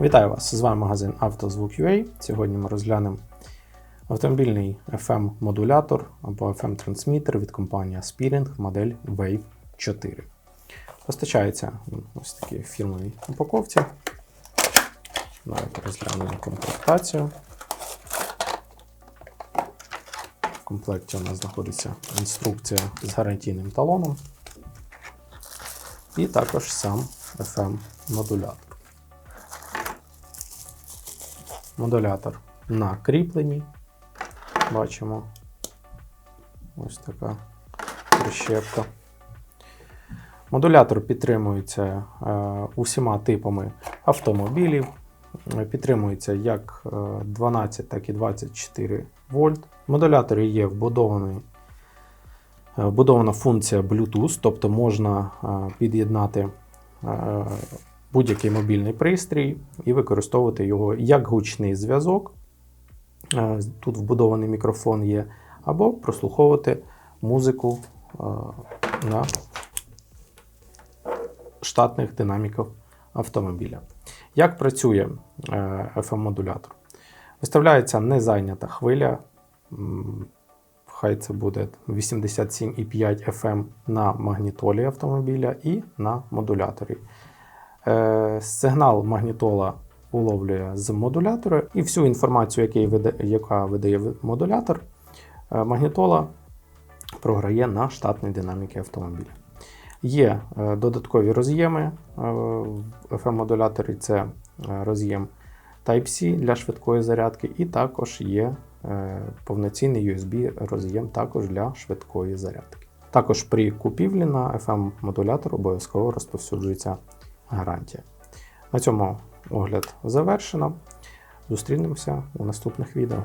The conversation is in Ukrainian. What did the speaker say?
Вітаю вас! З вами магазин «Автозвук.UA». Сьогодні ми розглянемо автомобільний FM-модулятор або FM-трансмітер від компанії Aspiring модель Wave 4. Постачається ось такі фірмовій упаковці. Давайте розглянемо комплектацію. В комплекті у нас знаходиться інструкція з гарантійним талоном. І також сам FM-модулятор. Модулятор на кріпленні. Бачимо ось така прищепка. Модулятор підтримується е, усіма типами автомобілів. Е, Підтримується як е, 12, так і 24 вольт. В модуляторі є вбудований, е, вбудована функція Bluetooth, тобто можна е, під'єднати е, будь-який мобільний пристрій і використовувати його як гучний зв'язок. Е, Тут вбудований мікрофон є, або прослуховувати музику е, на штатних динаміках автомобіля. Як працює е, FM-модулятор? Виставляється незайнята хвиля. Хай це буде 87,5 FM на магнітолі автомобіля і на модуляторі. Е, Сигнал магнітола уловлює з модулятора, і всю інформацію, яка видає модулятор, е, магнітола програє на штатні динаміки автомобіля. Є е, додаткові роз'єми в FM-модуляторі, це роз'єм Type-C для швидкої зарядки, і також є повноцінний USB роз'єм також для швидкої зарядки. Також при купівлі на FM-модулятор обов'язково розповсюджується гарантія. На цьому огляд завершено. Зустрінемося у наступних відео.